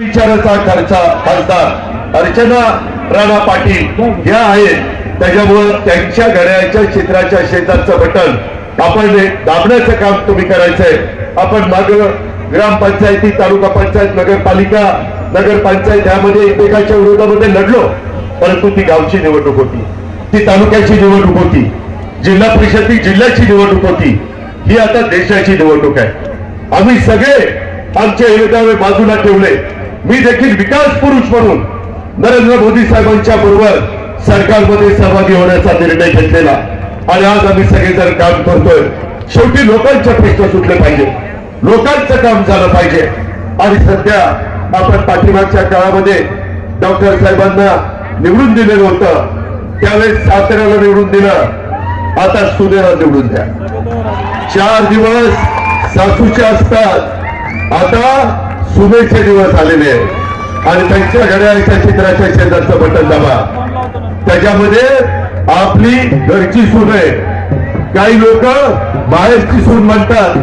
विचाराचा खर्चा खासदार अर्चना राणा पाटील ह्या आहेत. त्याच्यामुळं त्यांच्या घड्याळ्याच्या चित्राच्या शेजारचं बटन. आपण दाबण्याचं काम तुम्ही करायचंय आपण माग ग्रामपंचायती तालुका पंचायत नगरपालिका नगरपंचायत यामध्ये एकमेकाच्या विरोधामध्ये लढलो. परंतु ती गावची निवडणूक होती. ती तालुक्याची निवडणूक होती. जिल्हा परिषद जिल्ह्याची निवडणूक होती. ही आता देशाची निवडणूक आहे. आम्ही सगळे आमचे हेवेदावे बाजूला ठेवले. मी देखील विकास पुरुष म्हणून नरेंद्र मोदी साहेबांच्या बरोबर सरकारमध्ये सहभागी होण्याचा निर्णय घेतलेला. आणि आज आम्ही सगळेजण काम करतोय. शेवटी लोकांच्या प्रश्न सुटले पाहिजे. लोकांचं काम झालं पाहिजे. आणि सध्या आपण पाठिंबाच्या काळामध्ये डॉक्टर साहेबांना निवडून दिलेलं होतं. त्यावेळेस साताऱ्याला निवडून दिलं. आता सुनेला निवडून द्या. चार दिवस सासूचे असतात. आता शुभेच्छा दिवस आलेले आहेत. आणि त्यांच्या घड्याळच्या चित्राच्या शेजारचं बटन दाबा. त्याच्यामध्ये आपली घरची सून आहे. काही लोक बाहेरची सून म्हणतात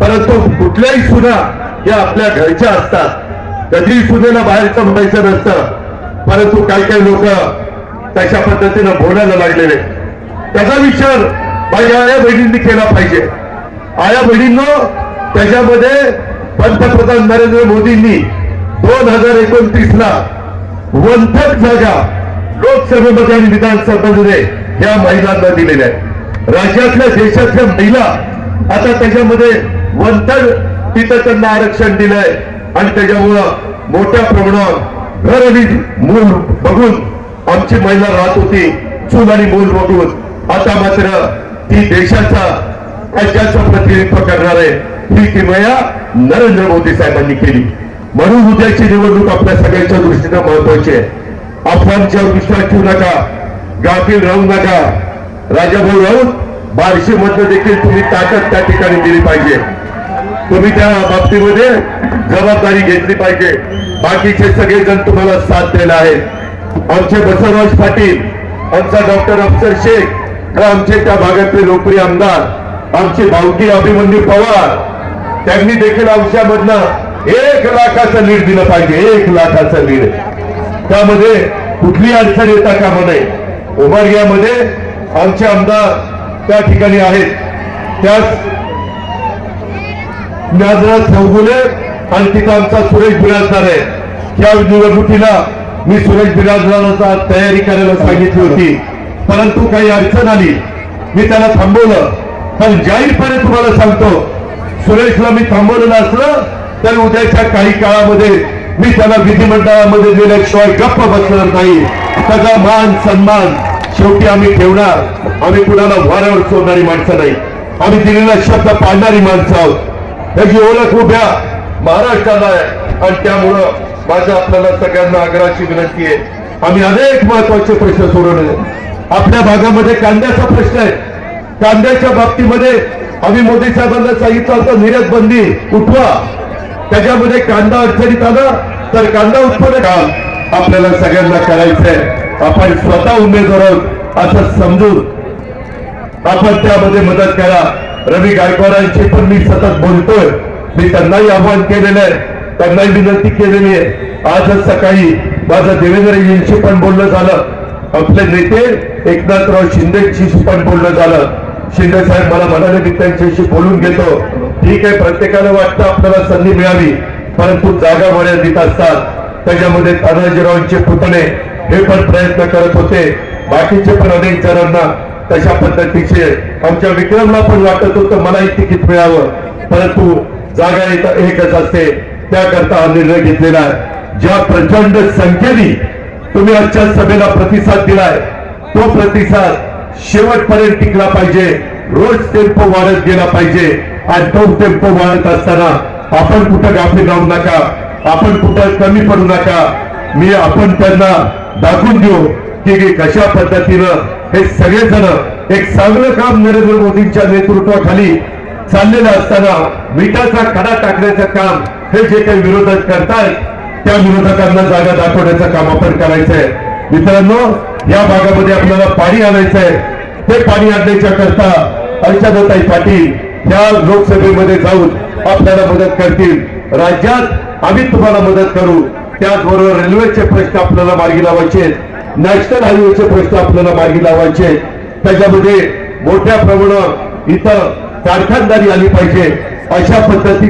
परंतु कुठल्याही सुना या आपल्या घरच्या असतात. कधीही सुनेला बाहेरचं म्हणायचं नसतं. परंतु काही काही लोक तशा पद्धतीनं बोलायला लागलेले त्याचा विचार माझ्या आया बहिणींनी केला पाहिजे. आया बहिणींनो त्याच्यामध्ये पंतप्रधान नरेंद्र मोदींनी दोन हजार एकोणतीस ला वंथक जागा लोकसभेमध्ये आणि विधानसभेमध्ये या महिलांना दिलेल्या आहेत. राज्यातल्या देशातल्या महिला आता त्याच्यामध्ये वंथक तिथं त्यांना आरक्षण दिलंय आणि त्याच्यामुळं मोठ्या प्रमाणावर घर आणि मूल बघून आमची महिला राहत होती चूल आणि मूल बघून. आता मात्र ती देशाचा राज्याचं प्रतिनिधित्व करणार आहे. ही किमया नरेंद्र मोदी साहेबांनी केली. म्हणून उद्याची निवडणूक आपल्या सगळ्यांच्या दृष्टीनं महत्वाची आहे. अफवांच्यावर विश्वास ठेवू नका. गाफील राहू नका. राजाभाऊ राऊत बारशे मधनं देखील तुम्ही ताकद त्या ठिकाणी दिली पाहिजे. तुम्ही त्या बाबतीमध्ये जबाबदारी घेतली पाहिजे. बाकीचे सगळेजण तुम्हाला साथ द्यायला आहेत. आमचे बसवराज पाटील आमचा डॉक्टर अफसर शेख आमचे त्या भागातले लोकप्रिय आमदार आमचे भावकी अभिमन्यू पवार त्यांनी देखील आमच्यामधनं एक लाखाचं लीड दिलं पाहिजे एक लाखाचं लीड. त्यामध्ये कुठली अडचण येता कामा नये. उमरग्यामध्ये आमचे आमदार त्या ठिकाणी आहेत. त्यास नाजरात चौगुले आणि तिथं आमचा सुरेश बिराजदार आहे. या निवडणुकीला मी सुरेश बिराजदारांचा तयारी करायला सांगितली होती. परंतु काही अडचण आली. मी त्याला थांबवलं. पण जाहीरपणे तुम्हाला सांगतो सुरेशला मी थांबवलेलं असलं तर उद्याच्या काही काळामध्ये मी त्याला विधिमंडळामध्ये दिल्याशिवाय गप्प बसणार नाही. त्याचा मान सन्मान शेवटी आम्ही ठेवणार. आम्ही कुणाला वाऱ्यावर सोडणारी माणसं नाही. आम्ही दिलेला शब्द पाळणारी माणसं आहोत. याची ओळख उभ्या महाराष्ट्राला आहे. आणि त्यामुळं माझ्या आपल्याला सगळ्यांना आग्रहाची विनंती आहे. आम्ही अनेक महत्त्वाचे प्रश्न सोडवले आपल्या भागामध्ये कांद्याचा प्रश्न आहे. कांद्याच्या बाबतीमध्ये आम्ही मोदी साहेबांना सांगितलं होतं निर्यात बंदी उठवा। त्याच्यामध्ये कांदा अडचणीत आला तर कांदा उत्पन्न काम आपल्याला सगळ्यांना करायचंय. आपण स्वतः उमेदवार आहोत असं समजून आपण त्यामध्ये मदत करा. रवी गायकवाडांशी पण मी सतत बोलतोय. मी त्यांनाही आव्हान केलेलं आहे त्यांनाही विनंती केलेली आहे. आजच सकाळी माझं देवेंद्रजींशी पण बोलणं झालं. आपले नेते एकनाथराव शिंदेशी पण बोलणं झालं. शिंदे साहेब मला म्हणाले मी त्यांच्याशी बोलून घेतो. ठीक आहे प्रत्येकाला वाटतं आपल्याला संधी मिळावी परंतु जागा मर्यादित असतात. त्याच्यामध्ये तानाजीरावांचे पुतणे हे पण प्रयत्न करत होते. बाकीचे पण अनेक जणांना तशा पद्धतीचे. आमच्या विक्रमला पण वाटत होतं मलाही तिकीट मिळावं. परंतु जागा एकच असते त्याकरता हा निर्णय घेतलेला आहे. ज्या प्रचंड संख्येने तुम्ही आजच्या सभेला प्रतिसाद दिलाय तो प्रतिसाद शेवटपर्यंत टिकला पाहिजे. रोज टेम्पो वाढत गेला पाहिजे. आणि तो टेम्पो वाढत असताना आपण कुठं गाफील जाऊ नका. आपण कुठं कमी पडू नका. मी आपण त्यांना दाखवून देऊ की कशा पद्धतीनं हे सगळेजण एक चांगलं काम नरेंद्र मोदींच्या नेतृत्वाखाली चाललेलं असताना मिठाचा खडा टाकण्याचं काम हे जे काही विरोधक करतायत त्या विरोधकांना जागा दाखवण्याचं काम आपण करायचंय. मित्रांनो या भागामध्ये आपल्याला पाणी आणायचं आहे. ते पाणी आणण्याच्या करता अर्चनाताई पाटील या लोकसभेमध्ये जाऊन आपल्याला मदत करतील. राज्यात आम्ही तुम्हाला मदत करू. त्याचबरोबर रेल्वेचे प्रश्न आपल्याला मार्गी लावायचे नॅशनल हायवेचे प्रश्न आपल्याला मार्गी लावायचे त्याच्यामध्ये मोठ्या प्रमाणात इथं कारखानदारी आली पाहिजे. अशा पद्धती